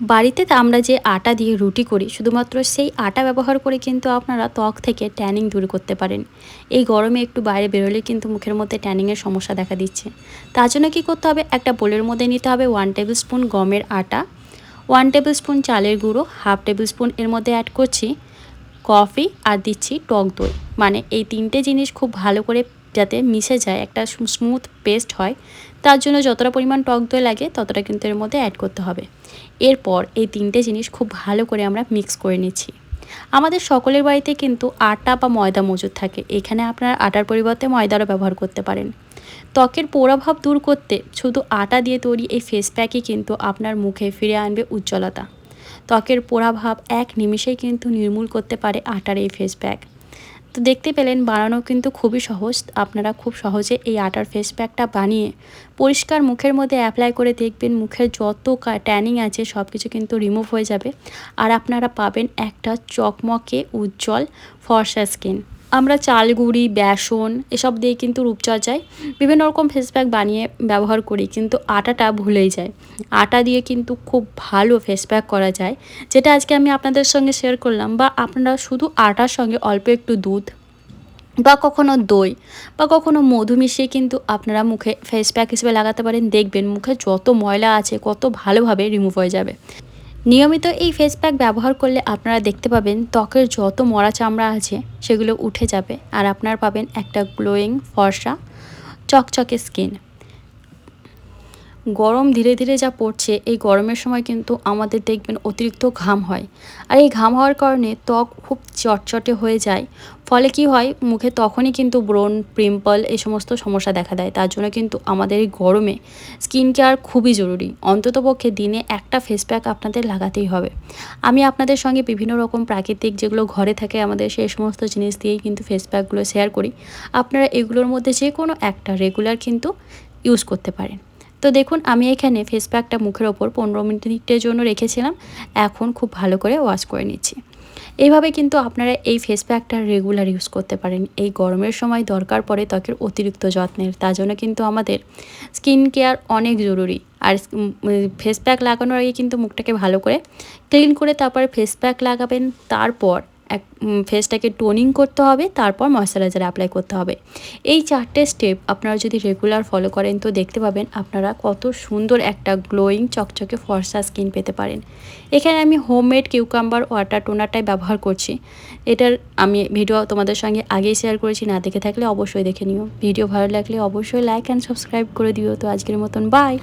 বাড়িতে আমরা যে আটা দিয়ে রুটি করি, শুধুমাত্র সেই আটা ব্যবহার করে কিন্তু আপনারা ত্বক থেকে ট্যানিং দূর করতে পারেন। এই গরমে একটু বাইরে বেরোলে কিন্তু মুখের মধ্যে ট্যানিংয়ের সমস্যা দেখা দিচ্ছে। তার জন্য কী করতে হবে? একটা বোলের মধ্যে নিতে হবে ওয়ান টেবিল স্পুন গমের আটা ওয়ান টেবিল স্পুন চালের গুঁড়ো হাফ টেবিল স্পুন এর মধ্যে অ্যাড করছি কফি আর দিচ্ছি টক দই। মানে এই তিনটে জিনিস খুব ভালো করে যাতে মিশে যায়, একটা স্মুথ পেস্ট হয়, তার জন্য যতটা পরিমাণ টক দই লাগে ততটা কিন্তু এর মধ্যে অ্যাড করতে হবে। এরপর এই তিনটে জিনিস খুব ভালো করে আমরা মিক্স করে নিচ্ছি। আমাদের সকলের বাড়িতে কিন্তু আটা বা ময়দা মজুদ থাকে, এখানে আপনারা আটার পরিবর্তে ময়দারও ব্যবহার করতে পারেন। ত্বকের পোড়াভাব দূর করতে শুধু আটা দিয়ে তৈরি এই ফেস প্যাকই কিন্তু আপনার মুখে ফিরে আনবে উজ্জ্বলতা। ত্বকের পোড়াভাব এক নিমিষেই কিন্তু নির্মূল করতে পারে আটার এই ফেস প্যাক তো দেখতে পেলেন বানানো কিন্তু খুবই সহজ। আপনারা খুব সহজে এই আটার ফেস প্যাকটা বানিয়ে পরিষ্কার মুখের মধ্যে অ্যাপ্লাই করে দেখবেন, মুখের যত ট্যানিং আছে সব কিছু কিন্তু রিমুভ হয়ে যাবে। আর আপনারা পাবেন একটা চকমকে উজ্জ্বল ফর্সা স্কিন আমরা চালগুড়ি, বেসন এসব দিয়ে কিন্তু রূপচর্চায় বিভিন্ন রকম ফেস প্যাক বানিয়ে ব্যবহার করি, কিন্তু আটাটা ভুলেই যায়। আটা দিয়ে কিন্তু খুব ভালো ফেস প্যাক করা যায়, যেটা আজকে আমি আপনাদের সঙ্গে শেয়ার করলাম বা আপনারা শুধু আটার সঙ্গে অল্প একটু দুধ বা কখনো দই বা কখনো মধু মিশিয়ে কিন্তু আপনারা মুখে ফেস প্যাক হিসেবে লাগাতে পারেন। দেখবেন মুখে যত ময়লা আছে, কত ভালোভাবে রিমুভ হয়ে যাবে। নিয়মিত এই ফেস প্যাক ব্যবহার করলে আপনারা দেখতে পাবেন ত্বকের যত মরা চামড়া আছে, সেগুলো উঠে যাবে। আর আপনার পাবেন একটা গ্লোয়িং ফর্সা, চকচকে স্কিন গরম ধীরে ধীরে যা পড়ছে, এই গরমের সময় কিন্তু আমাদের দেখবেন অতিরিক্ত ঘাম হয়। আর এই ঘাম হওয়ার কারণে ত্বক খুব চটচটে হয়ে যায়। ফলে কি হয়, মুখে তখনই কিন্তু ব্রণ, পিম্পল এই সমস্ত সমস্যা দেখা দেয়। তার জন্য কিন্তু আমাদের এই গরমে স্কিন কেয়ার খুবই জরুরি। অন্ততপক্ষে দিনে একটা ফেস প্যাক আপনাদের লাগাতেই হবে। আমি আপনাদের সঙ্গে বিভিন্ন রকম প্রাকৃতিক যেগুলো ঘরে থাকে, আমাদের সেই সমস্ত জিনিস দিয়েই কিন্তু ফেস প্যাকগুলো শেয়ার করি। আপনারা এগুলোর মধ্যে যে কোনো একটা রেগুলার কিন্তু ইউজ করতে পারেন। তো দেখুন, আমি এখানে ফেস প্যাকটা মুখের ওপর পনেরো মিনিটের জন্য রেখেছিলাম। এখন খুব ভালো করে ওয়াশ করে নিচ্ছি। এইভাবে কিন্তু আপনারা এই ফেস প্যাকটা রেগুলার ইউজ করতে পারেন। এই গরমের সময় দরকার পড়ে ত্বকের অতিরিক্ত যত্নের। তার জন্য কিন্তু আমাদের স্কিন কেয়ার অনেক জরুরি। আর ফেস প্যাক লাগানোর আগে কিন্তু মুখটাকে ভালো করে ক্লিন করে তারপরে ফেস প্যাক লাগাবেন। তারপর এক ফেসটাকে টোনিং করতে হবে, তারপর ময়শ্চারাইজার অ্যাপ্লাই করতে হবে। এই চারটে স্টেপ আপনারা যদি রেগুলার ফলো করেন, তো দেখতে পাবেন আপনারা কত সুন্দর একটা গ্লোয়িং চকচকে, ফর্সা স্কিন পেতে পারেন। এখানে আমি হোমমেড কিউকাম্বার ওয়াটার টোনারটাই ব্যবহার করছি। এটার আমি ভিডিও তোমাদের সঙ্গে আগেই শেয়ার করেছি, না দেখে থাকলে অবশ্যই দেখে নিও। ভিডিও ভালো লাগলে অবশ্যই লাইক অ্যান্ড সাবস্ক্রাইব করে দিও। তো আজকের মতন বাই